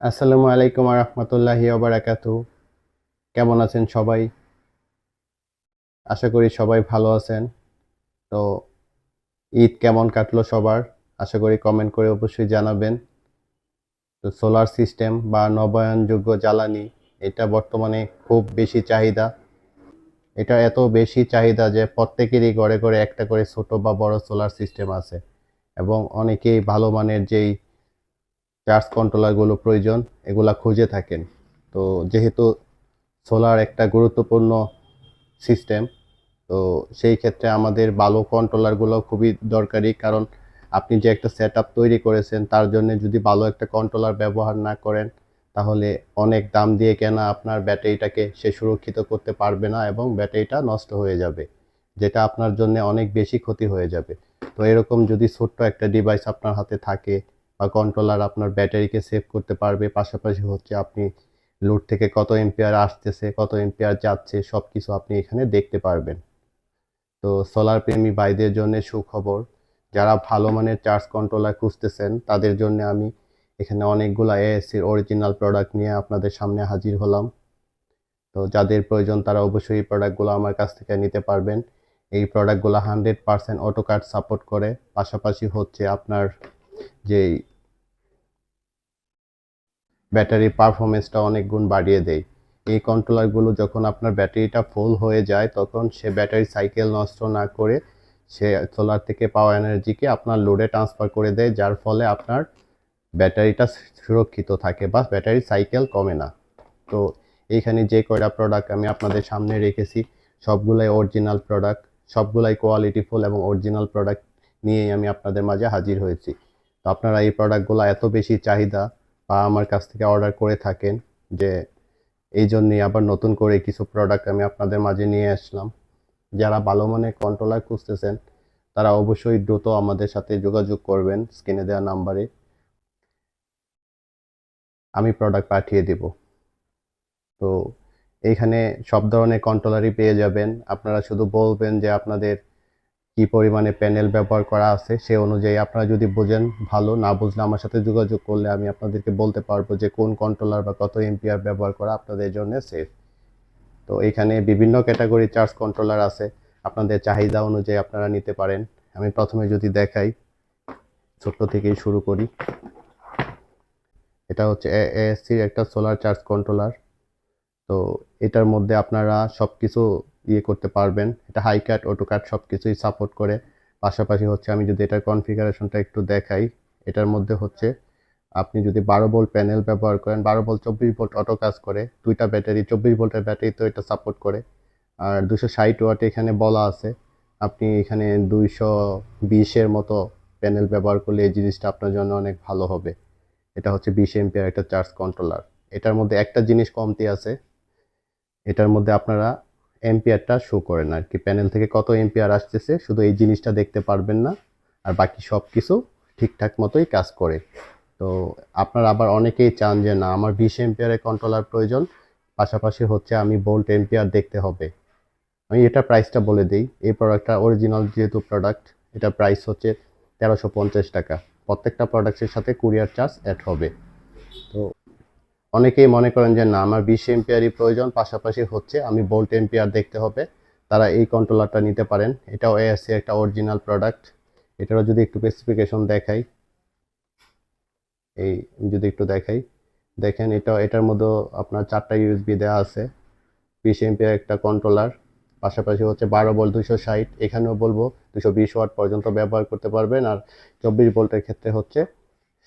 আসসালামু আলাইকুম রহমতুল্লাহি ওবারাকাতু কেমন আছেন সবাই? আশা করি সবাই ভালো আছেন। তো ঈদ কেমন কাটলো সবার? আশা করি কমেন্ট করে অবশ্যই জানাবেন। তো সোলার সিস্টেম বা নবায়নযোগ্য জ্বালানি, এটা বর্তমানে খুব বেশি চাহিদা। এটা এত বেশি চাহিদা যে প্রত্যেকেরই ঘরে ঘরে একটা করে ছোট বা বড় সোলার সিস্টেম আছে। এবং অনেকেই ভালো মানের যেই চার্জ কন্ট্রোলারগুলো প্রয়োজন, এগুলা খুঁজে থাকেন। তো যেহেতু সোলার একটা গুরুত্বপূর্ণ সিস্টেম তো সেই ক্ষেত্রে আমাদের ভালো কন্ট্রোলারগুলো খুবই দরকারি। কারণ আপনি যে একটা সেট তৈরি করেছেন, তার জন্য যদি ভালো একটা কন্ট্রোলার ব্যবহার না করেন, তাহলে অনেক দাম দিয়ে কেনা আপনার ব্যাটারিটাকে সে সুরক্ষিত করতে পারবে না এবং ব্যাটারিটা নষ্ট হয়ে যাবে, যেটা আপনার জন্য অনেক বেশি ক্ষতি হয়ে যাবে। তো এরকম যদি ছোট্ট একটা ডিভাইস আপনার হাতে থাকে বা কন্ট্রোলার আপনার ব্যাটারিকে সেভ করতে পারবে। পাশাপাশি হচ্ছে আপনি লোড থেকে কত এম্পিয়ার আসতেছে, কত এম্পিয়ার যাচ্ছে সব কিছু আপনি এখানে দেখতে পারবেন। তো সোলার প্রেমী ভাইদের জন্য সুখবর, যারা ভালো মানের চার্জ কন্ট্রোলার খুঁজতেছেন, তাদের জন্য আমি এখানে অনেকগুলো এএসসির অরিজিনাল প্রোডাক্ট নিয়ে আপনাদের সামনে হাজির হলাম। তো যাদের প্রয়োজন তারা অবশ্যই এই প্রোডাক্টগুলো আমার কাছ থেকে নিতে পারবেন। এই প্রোডাক্টগুলো hundred percent auto card support করে। পাশাপাশি হচ্ছে আপনার যেই ব্যাটারির পারফরমেন্সটা অনেক গুণ বাড়িয়ে দেয়। এই কন্ট্রোলারগুলো যখন আপনার ব্যাটারিটা ফুল হয়ে যায়, তখন সে ব্যাটারি সাইকেল নষ্ট না করে সে সোলার থেকে পাওয়া এনার্জিকে আপনার লোডে ট্রান্সফার করে দেয়, যার ফলে আপনার ব্যাটারিটা সুরক্ষিত থাকে বা ব্যাটারি সাইকেল কমে না। তো এইখানে যে কয়টা প্রোডাক্ট আমি আপনাদের সামনে রেখেছি, সবগুলাই অরিজিনাল প্রোডাক্ট সবগুলাই কোয়ালিটিফুল এবং অরিজিনাল প্রোডাক্ট নিয়েই আমি আপনাদের মাঝে হাজির হয়েছি। তো আপনারা এই প্রোডাক্টগুলো এত বেশি চাহিদা, বা আমার কাছ থেকে অর্ডার করে থাকেন যে এই জন্যই আবার নতুন করে কিছু প্রোডাক্ট আমি আপনাদের মাঝে নিয়ে আসলাম। যারা ভালো মানের কন্ট্রোলার খুঁজতেছেন, তারা অবশ্যই দ্রুত আমাদের সাথে যোগাযোগ করবেন স্ক্রিনে দেওয়া নাম্বারে। আমি প্রোডাক্ট পাঠিয়ে দেব। তো এইখানে সব ধরনের কন্ট্রোলারই পেয়ে যাবেন। আপনারা শুধু বলবেন যে আপনাদের কি পরিমাণে প্যানেল ব্যবহার করা আছে সে অনুযায়ী আপনারা যদি বোঝেন ভালো, না বুঝলে আমার সাথে যোগাযোগ করলে আমি আপনাদেরকে বলতে পারব যে কোন কন্ট্রোলার বা কত এম্পিয়ার ব্যবহার করা আপনাদের জন্য সেফ তো এখানে বিভিন্ন ক্যাটাগরি চার্জ কন্ট্রোলার আছে, আপনাদের চাহিদা অনুযায়ী আপনারা নিতে পারেন। আমি প্রথমে যদি দেখাই, ছোট্ট থেকেই শুরু করি। এটা হচ্ছে এএসসির একটা সোলার চার্জ কন্ট্রোলার তো এটার মধ্যে আপনারা সব কিছু ইয়ে করতে পারবেন। এটা হাই কাট অটো কাট সব কিছুই সাপোর্ট করে। পাশাপাশি হচ্ছে আমি যদি এটার কনফিগারেশনটা একটু দেখাই, এটার মধ্যে হচ্ছে আপনি যদি বারো ভোল্ট প্যানেল ব্যবহার করেন, বারো ভোল্ট চব্বিশ ভোল্ট অটো কাজ করে, দুইটা ব্যাটারি, চব্বিশ ভোল্টের ব্যাটারি তো এটা সাপোর্ট করে। আর দুশো ষাট ওয়াট এখানে বলা আছে, আপনি এখানে দুইশো বিশের মতো প্যানেল ব্যবহার করলে এই জিনিসটা আপনার জন্য অনেক ভালো হবে। এটা হচ্ছে বিশ এমপিয়ার একটা চার্জ কন্ট্রোলার এটার মধ্যে একটা জিনিস কমতি আছে, এটার মধ্যে আপনারা এম্পিয়ারটা শো করেন আর কি। প্যানেল থেকে কত এম্পিয়ার আসতেছে, শুধু এই জিনিসটা দেখতে পারবেন না, আর বাকি সব কিছু ঠিকঠাক মতোই কাজ করে। তো আপনারা আবার অনেকেই চান যে, না, আমার বিশ এম্পিয়ারের কন্ট্রোলার প্রয়োজন। পাশাপাশি হচ্ছে আমি বোল্ট এম্পিয়ার দেখতে হবে। আমি এটা প্রাইসটা বলে দিই। এই প্রোডাক্টটা অরিজিনাল যেহেতু প্রোডাক্ট এটা প্রাইস হচ্ছে তেরোশো পঞ্চাশ টাকা। প্রত্যেকটা প্রোডাক্টের সাথে কুরিয়ার চার্জ অ্যাড হবে। তো অনেকেই মনে করেন যে, না, আমার বিশ এম্পিয়ারই প্রয়োজন। পাশাপাশি হচ্ছে, আমি বোল্ট এম্পিয়ার দেখতে হবে। তারা এই কন্ট্রোলারটা নিতে পারেন। এটাও এএসসি একটা অরিজিনাল প্রোডাক্ট এটারও যদি একটু স্পেসিফিকেশন দেখাই। এই যদি একটু দেখাই। দেখেন, এটা, এটার মধ্যেও আপনার চারটা ইউএসবি দেওয়া আছে। বিশ এমপিয়ার একটা কন্ট্রোলার পাশাপাশি হচ্ছে বারো ভোল্ট দুশো ষাট। এখানেও বলব দুশো বিশ ওয়াট পর্যন্ত ব্যবহার করতে পারবেন। আর চব্বিশ ভোল্টের ক্ষেত্রে হচ্ছে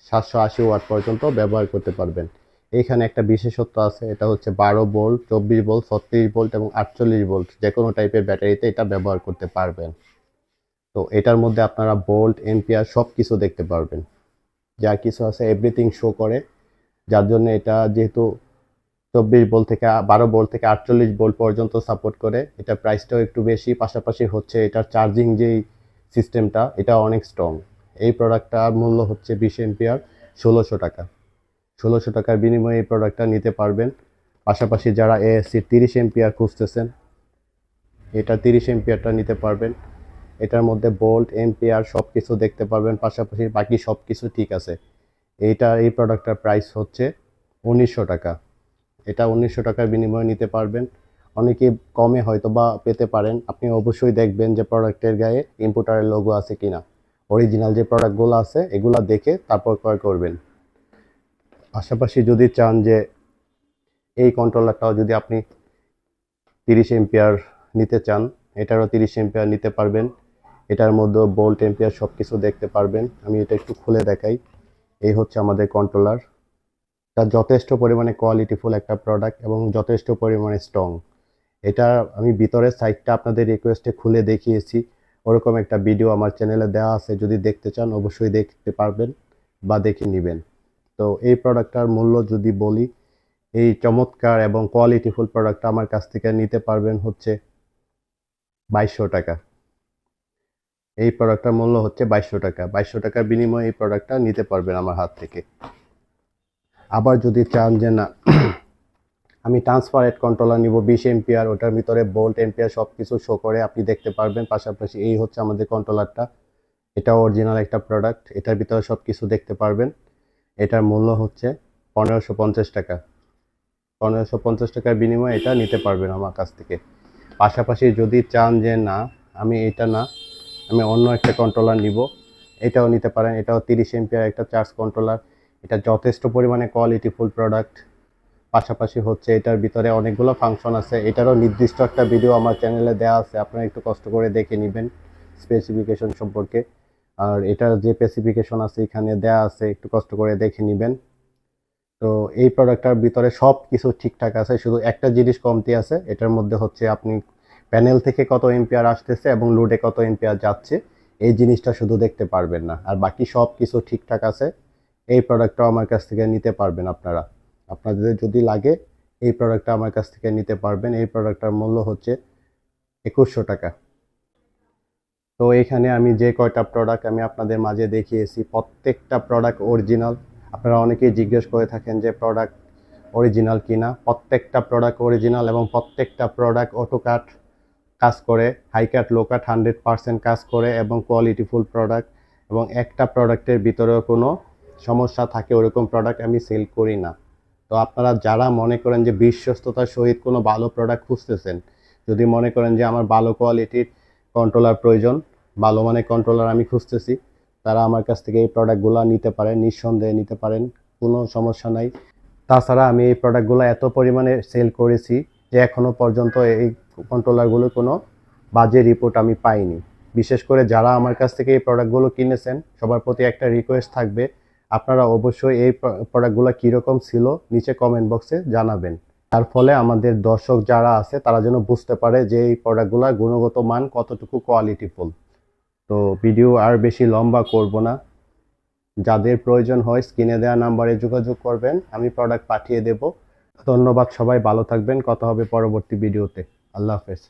সাতশো আশি ওয়াট পর্যন্ত ব্যবহার করতে পারবেন। এইখানে একটা বিশেষত্ব আছে, এটা হচ্ছে বারো ভোল্ট, চব্বিশ ভোল্ট, ছত্রিশ ভোল্ট এবং আটচল্লিশ ভোল্ট যে কোনো টাইপের ব্যাটারিতে এটা ব্যবহার করতে পারবেন। তো এটার মধ্যে আপনারা বোল্ট এম্পিয়ার সব কিছু দেখতে পারবেন। যা কিছু আছে এভরিথিং শো করে। যার জন্য এটা যেহেতু চব্বিশ ভোল্ট থেকে, বারো ভোল্ট থেকে আটচল্লিশ ভোল্ট পর্যন্ত সাপোর্ট করে, এটা প্রাইসটাও একটু বেশি, পাশাপাশি হচ্ছে এটার চার্জিং যেই সিস্টেমটা এটা অনেক স্ট্রং এই প্রোডাক্টটার মূল্য হচ্ছে বিশ এম্পিয়ার ষোলোশো টাকা। ষোলোশো টাকার বিনিময়ে এই প্রোডাক্টটা নিতে পারবেন। পাশাপাশি যারা এএসসি তিরিশ এম্পিয়ার খুঁজতেছেন, এটা তিরিশ এম্পিয়ারটা নিতে পারবেন। এটার মধ্যে বোল্ট এম্পিয়ার সব কিছু দেখতে পারবেন। পাশাপাশি বাকি সব কিছু ঠিক আছে। এইটা, এই প্রোডাক্টটার প্রাইস হচ্ছে উনিশশো টাকা। এটা উনিশশো টাকার বিনিময়ে নিতে পারবেন। অনেকে কমে হয়তো বা পেতে পারেন। আপনি অবশ্যই দেখবেন যে প্রোডাক্টের গায়ে ইম্পোর্টারের লোগো আছে কিনা। অরিজিনাল যে প্রোডাক্টগুলো আছে, এগুলো দেখে তারপর ক্রয় করবেন। পাশাপাশি যদি চান যে এই কন্ট্রোলারটাও যদি আপনি তিরিশ এম্পিয়ার নিতে চান, এটারও তিরিশ এম্পিয়ার নিতে পারবেন। এটার মধ্যে বোল্ট এম্পিয়ার সব কিছু দেখতে পারবেন। আমি এটা একটু খুলে দেখাই। এই হচ্ছে আমাদের কন্ট্রোলার এটা যথেষ্ট পরিমাণে কোয়ালিটিফুল একটা প্রোডাক্ট এবং যথেষ্ট পরিমাণে স্ট্রং এটা আমি ভিতরের সাইডটা আপনাদের রিকোয়েস্টে খুলে দেখিয়েছি। ওরকম একটা ভিডিও আমার চ্যানেলে দেওয়া আছে। যদি দেখতে চান, অবশ্যই দেখতে পারবেন বা দেখে নেবেন। তো এই প্রোডাক্টটার মূল্য যদি বলি, এই চমৎকার এবং কোয়ালিটিফুল প্রোডাক্টটা আমার কাছ থেকে নিতে পারবেন হচ্ছে বাইশশো টাকা। এই প্রোডাক্টটার মূল্য হচ্ছে বাইশশো টাকা। বাইশশো টাকার বিনিময়ে এই প্রোডাক্টটা নিতে পারবেন আমার হাত থেকে। আবার যদি চান যে না, আমি ট্রান্সফারেট কন্ট্রোলার নিব, বিশ এম্পিয়ার ওটার ভিতরে বোল্ট এম্পিয়ার সব কিছু শো করে আপনি দেখতে পারবেন। পাশাপাশি এই হচ্ছে আমাদের কন্ট্রোলারটা এটা অরিজিনাল একটা প্রোডাক্ট এটার ভিতরে সব কিছু দেখতে পারবেন। এটার মূল্য হচ্ছে পনেরোশো পঞ্চাশ টাকা। পনেরোশো পঞ্চাশ টাকার বিনিময়ে এটা নিতে পারবেন আমার কাছ থেকে। পাশাপাশি যদি চান যে না, আমি এটা না, আমি অন্য একটা কন্ট্রোলার নিব, এটাও নিতে পারেন। এটাও তিরিশ এমপিআর একটা চার্জ কন্ট্রোলার এটা যথেষ্ট পরিমাণে কোয়ালিটিফুল প্রোডাক্ট পাশাপাশি হচ্ছে এটার ভিতরে অনেকগুলো ফাংশন আছে। এটারও নির্দিষ্ট একটা ভিডিও আমার চ্যানেলে দেওয়া আছে। আপনারা একটু কষ্ট করে দেখে নেবেন স্পেসিফিকেশন সম্পর্কে। আর এটার যে স্পেসিফিকেশন আছে, এখানে দেওয়া আছে, একটু কষ্ট করে দেখে নেবেন। তো এই প্রোডাক্টটার ভিতরে সব কিছু ঠিকঠাক আছে, শুধু একটা জিনিস কমতি আছে, এটার মধ্যে হচ্ছে আপনি প্যানেল থেকে কত এম্পিয়ার আসতেছে এবং লোডে কত এম্পিয়ার যাচ্ছে, এই জিনিসটা শুধু দেখতে পারবেন না। আর বাকি সব কিছু ঠিকঠাক আছে, এই প্রোডাক্টটাও আমার কাছ থেকে নিতে পারবেন আপনারা। আপনাদের যদি লাগে, এই প্রোডাক্টটা আমার কাছ থেকে নিতে পারবেন। এই প্রোডাক্টটার মূল্য হচ্ছে একুশশো টাকা। তো এখানে আমি যে কয়টা প্রোডাক্ট আমি আপনাদের মাঝে দেখিয়েছি, প্রত্যেকটা প্রোডাক্ট অরিজিনাল আপনারা অনেকেই জিজ্ঞেস করে থাকেন যে প্রোডাক্ট অরিজিনাল কিনা। প্রত্যেকটা প্রোডাক্ট অরিজিনাল এবং প্রত্যেকটা প্রোডাক্ট অটোকাট কাজ করে high cut low cut hundred percent কাজ করে এবং কোয়ালিটিফুল প্রোডাক্ট এবং একটা প্রোডাক্টের ভিতরেও কোনো সমস্যা থাকে, ওরকম প্রোডাক্ট আমি সেল করি না। তো আপনারা যারা মনে করেন যে বিশ্বস্ততার সহিত কোনো ভালো প্রোডাক্ট খুঁজতেছেন, যদি মনে করেন যে আমার ভালো কোয়ালিটির কন্ট্রোলার প্রয়োজন ভালো মানের কন্ট্রোলার আমি খুঁজতেছি। তারা আমার কাছ থেকে এই প্রোডাক্টগুলো নিতে পারেন, নিঃসন্দেহে নিতে পারেন, কোনো সমস্যা নাই। তাছাড়া আমি এই প্রোডাক্টগুলো এত পরিমাণে সেল করেছি যে এখনও পর্যন্ত এই কন্ট্রোলারগুলো কোনো বাজে রিপোর্ট আমি পাইনি। বিশেষ করে যারা আমার কাছ থেকে এই প্রোডাক্টগুলো কিনেছেন, সবার প্রতি একটা রিকোয়েস্ট থাকবে, আপনারা অবশ্যই এই প্রোডাক্টগুলো কীরকম ছিল নিচে কমেন্ট বক্সে জানাবেন। তার ফলে আমাদের দর্শক যারা আছে, তারা যেন বুঝতে পারে যে এই প্রোডাক্টগুলোর গুণগত মান কতটুকু কোয়ালিটিফুল তো ভিডিও আর বেশি লম্বা করব না। যাদের প্রয়োজন হয় স্ক্রিনে দেওয়া নাম্বারে যোগাযোগ করবেন, আমি প্রোডাক্ট পাঠিয়ে দেব। ধন্যবাদ সবাই, ভালো থাকবেন, কথা হবে পরবর্তী ভিডিওতে। আল্লাহ হাফেজ।